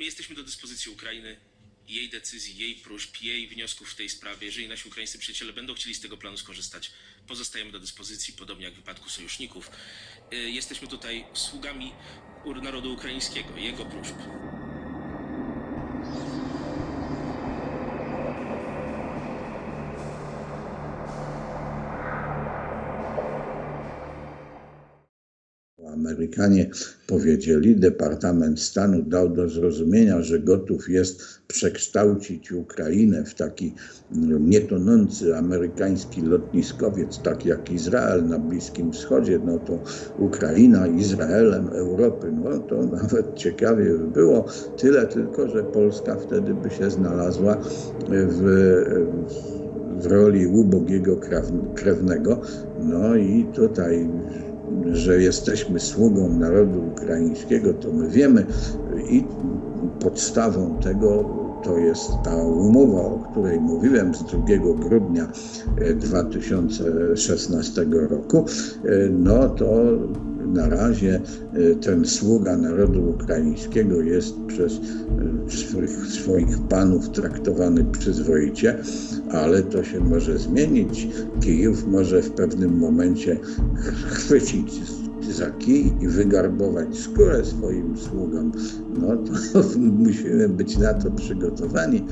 My jesteśmy do dyspozycji Ukrainy, jej decyzji, jej próśb, jej wniosków w tej sprawie. Jeżeli nasi ukraińscy przyjaciele będą chcieli z tego planu skorzystać, pozostajemy do dyspozycji, podobnie jak w wypadku sojuszników. Y, Jesteśmy tutaj sługami narodu ukraińskiego, jego próśb. Amerykanie powiedzieli, Departament Stanu dał do zrozumienia, że gotów jest przekształcić Ukrainę w taki mm, nietonący amerykański lotniskowiec, tak jak Izrael na Bliskim Wschodzie, no to Ukraina Izraelem Europy, no to nawet ciekawie by było. Tyle tylko, że Polska wtedy by się znalazła w, w roli ubogiego krewnego. No i tutaj że jesteśmy sługą narodu ukraińskiego, to my wiemy i podstawą tego to jest ta umowa, o której mówiłem z 2 grudnia e, 2016 roku. E, No to na razie e, ten sługa narodu ukraińskiego jest przez swoich, swoich panów traktowany przyzwoicie, ale to się może zmienić. Kijów może w pewnym momencie chwycić za kij i wygarbować skórę swoim sługom. No to musimy być na to przygotowani